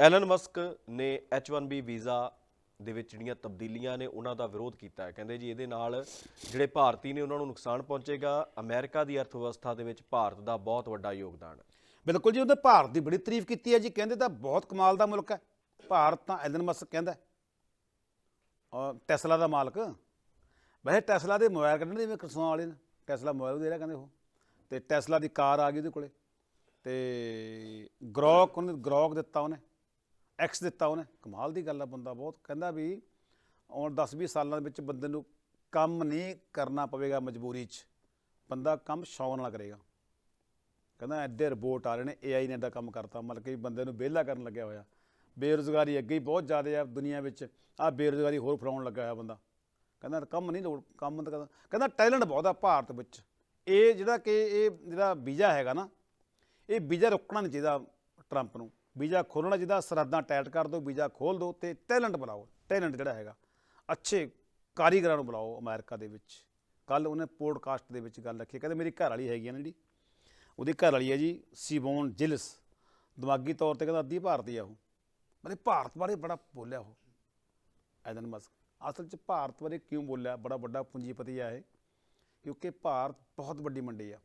Allen Musk ਨੇ H1B visa ਦੇ ਵਿੱਚ ਜਿਹੜੀਆਂ ਤਬਦੀਲੀਆਂ ਨੇ ਉਹਨਾਂ ਦਾ ਵਿਰੋਧ ਕੀਤਾ ਹੈ। ਕਹਿੰਦੇ ਜੀ ਇਹਦੇ ਨਾਲ ਜਿਹੜੇ ਭਾਰਤੀ ਨੇ ਉਹਨਾਂ ਨੂੰ ਨੁਕਸਾਨ ਪਹੁੰਚੇਗਾ। ਅਮਰੀਕਾ ਦੀ ਅਰਥ ਵਿਵਸਥਾ ਦੇ ਵਿੱਚ ਭਾਰਤ ਦਾ ਬਹੁਤ ਵੱਡਾ ਯੋਗਦਾਨ ਹੈ। ਬਿਲਕੁਲ ਜੀ ਉਹਨੇ ਭਾਰਤ ਦੀ ਬੜੀ ਤਾਰੀਫ ਕੀਤੀ ਹੈ ਜੀ। ਕਹਿੰਦੇ ਤਾਂ ਬਹੁਤ ਕਮਾਲ ਦਾ ਮੁਲਕ ਹੈ। ਭਾਰਤ ਤਾਂ ਐਲਨ ਮਸਕ ਕਹਿੰਦਾ ਔਰ ਟੈਸਲਾ ਦਾ ਮਾਲਕ। ਵੈਸੇ ਟੈਸਲਾ ਦੇ ਮੋਬਾਈਲ ਕੱਢਣ ਦੇ ਜਿਵੇਂ ਕਰਸਾਂ ਵਾਲੇ ਨੇ। ਟੈਸਲਾ ਮੋਬਾਈਲ ਦੇ ਰਿਹਾ ਕਹਿੰਦੇ ਉਹ। ਤੇ ਟੈਸਲਾ ਦੀ ਕਾਰ ਆ ਗਈ ਉਹਦੇ ਕੋਲੇ। ਤੇ ਗਰੋਕ ਉਹਨੇ ਗਰੋਕ ਦਿੱਤਾ ਉਹਨੇ। ਐਕਸ ਦਿੱਤਾ ਉਹਨੇ। ਕਮਾਲ ਦੀ ਗੱਲ ਆ ਬੰਦਾ ਬਹੁਤ। ਕਹਿੰਦਾ ਵੀ ਆਉਣ 10-20 ਸਾਲਾਂ ਦੇ ਵਿੱਚ ਬੰਦੇ ਨੂੰ ਕੰਮ ਨਹੀਂ ਕਰਨਾ ਪਵੇਗਾ ਮਜਬੂਰੀ 'ਚ। ਬੰਦਾ ਕੰਮ ਸ਼ੌਕ ਨਾਲ ਕਰੇਗਾ। ਕਹਿੰਦਾ ਐਡੇ ਰਿਪੋਰਟ ਆ ਰਹੇ ਨੇ AI ਨੇ ਐਡਾ ਕੰਮ ਕਰਤਾ। ਮਤਲਬ ਕਿ ਬੰਦੇ ਨੂੰ ਵਿਹਲਾ ਕਰਨ ਲੱਗਿਆ ਹੋਇਆ। ਬੇਰੁਜ਼ਗਾਰੀ ਅੱਗੇ ਹੀ ਬਹੁਤ ਜ਼ਿਆਦਾ ਆ ਦੁਨੀਆ ਵਿੱਚ। ਆ ਬੇਰੁਜ਼ਗਾਰੀ ਹੋਰ ਫਲਾਉਣ ਲੱਗਾ ਹੋਇਆ ਬੰਦਾ। ਕਹਿੰਦਾ ਕੰਮ ਨਹੀਂ ਲੋੜ, ਕੰਮ ਤਾਂ ਕਹਿੰਦਾ ਕਹਿੰਦਾ ਟੈਲੈਂਟ ਬਹੁਤ ਆ ਭਾਰਤ ਵਿੱਚ। ਇਹ ਜਿਹੜਾ ਕਿ ਇਹ ਜਿਹੜਾ ਵੀਜ਼ਾ ਹੈਗਾ ਨਾ, ਇਹ ਵੀਜ਼ਾ ਰੁਕਣਾ ਨਹੀਂ ਚਾਹੀਦਾ ਟਰੰਪ ਨੂੰ। ਵੀਜ਼ਾ ਖੋਲਣਾ ਚਾਹੀਦਾ ਸਰਹੱਦਾਂ ਟਾਈਟ ਕਰ ਦਿਓ, ਵੀਜ਼ਾ ਖੋਲ ਦਿਓ ਤੇ ਟੈਲੈਂਟ ਬੁਲਾਓ ਟੈਲੈਂਟ ਜਿਹੜਾ ਹੈਗਾ, ਅੱਛੇ ਕਾਰੀਗਰਾਂ ਨੂੰ ਬੁਲਾਓ ਅਮਰੀਕਾ ਦੇ ਵਿੱਚ। ਕੱਲ ਉਹਨੇ ਪੋਡਕਾਸਟ ਦੇ ਵਿੱਚ ਗੱਲ ਰੱਖੀ, ਕਹਿੰਦੇ ਮੇਰੀ ਘਰ ਵਾਲੀ ਹੈਗੀ ਆ ਨਾ ਜਿਹੜੀ, ਉਹਦੀ ਘਰ ਵਾਲੀ ਹੈ ਜੀ ਸਿਬੋਨ ਜਿਲਸ, ਦਿਮਾਗੀ ਤੌਰ ਤੇ ਕਹਿੰਦਾ ਅੱਧੀ ਭਾਰਤੀ ਆ ਉਹ। ਮਤਲਬ ਭਾਰਤ ਬਾਰੇ ਬੜਾ ਬੋਲਿਆ ਉਹ, ਐਲਨ ਮਸਕ। ਅਸਲ 'ਚ ਭਾਰਤ ਬਾਰੇ ਕਿਉਂ ਬੋਲਿਆ? ਬੜਾ ਵੱਡਾ ਪੂੰਜੀਪਤੀ ਆ ਇਹ, ਕਿਉਂਕਿ ਭਾਰਤ ਬਹੁਤ ਵੱਡੀ ਮੰਡੀ ਆ।